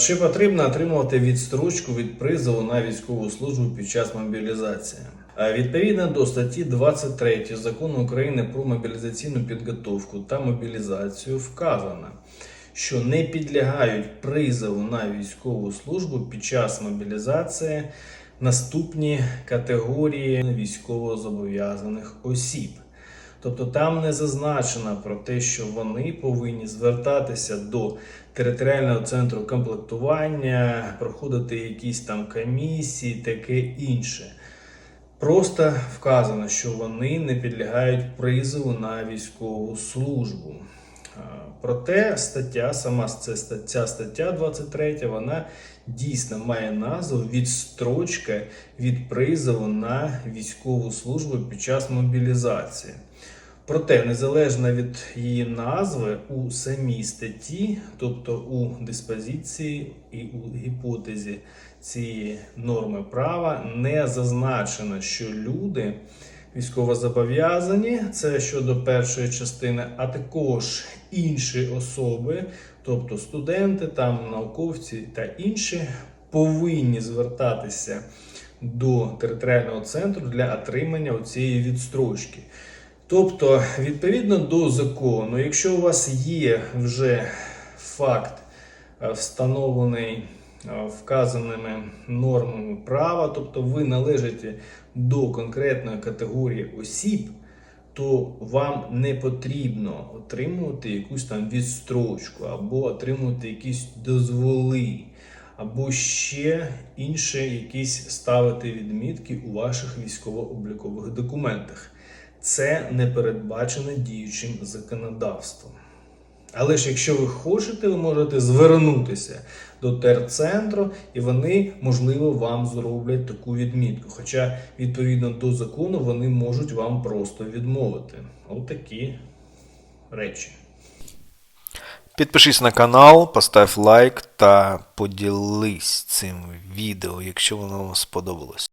Чи потрібно отримувати відстрочку від призову на військову службу під час мобілізації? Е, Відповідно до статті 23 закону України про мобілізаційну підготовку та мобілізацію вказано, що не підлягають призову на військову службу під час мобілізації наступні категорії військовозобов'язаних осіб. Тобто там не зазначено про те, що вони повинні звертатися до територіального центру комплектування, проходити якісь там комісії, таке інше. Просто вказано, що вони не підлягають призову на військову службу. Проте стаття, сама ця стаття 23, вона дійсно має назву відстрочка від призову на військову службу під час мобілізації. Проте, незалежно від її назви, у самій статті, тобто у диспозиції і у гіпотезі цієї норми права, не зазначено, що люди військовозобов'язані, це щодо першої частини, а також інші особи, тобто студенти, там науковці та інші, повинні звертатися до територіального центру для отримання цієї відстрочки. Тобто, відповідно до закону, якщо у вас є вже факт е, встановлений вказаними нормами права, тобто ви належите до конкретної категорії осіб, то вам не потрібно отримувати якусь там відстрочку або отримувати якісь дозволи, або ще інші якісь ставити відмітки у ваших військово-облікових документах. Це не передбачено діючим законодавством. Але ж якщо ви хочете, ви можете звернутися до терцентру, і вони, можливо, вам зроблять таку відмітку. Хоча, відповідно до закону, вони можуть вам просто відмовити. Отакі речі. Підпишись на канал, постав лайк та поділись цим відео, якщо воно вам сподобалось.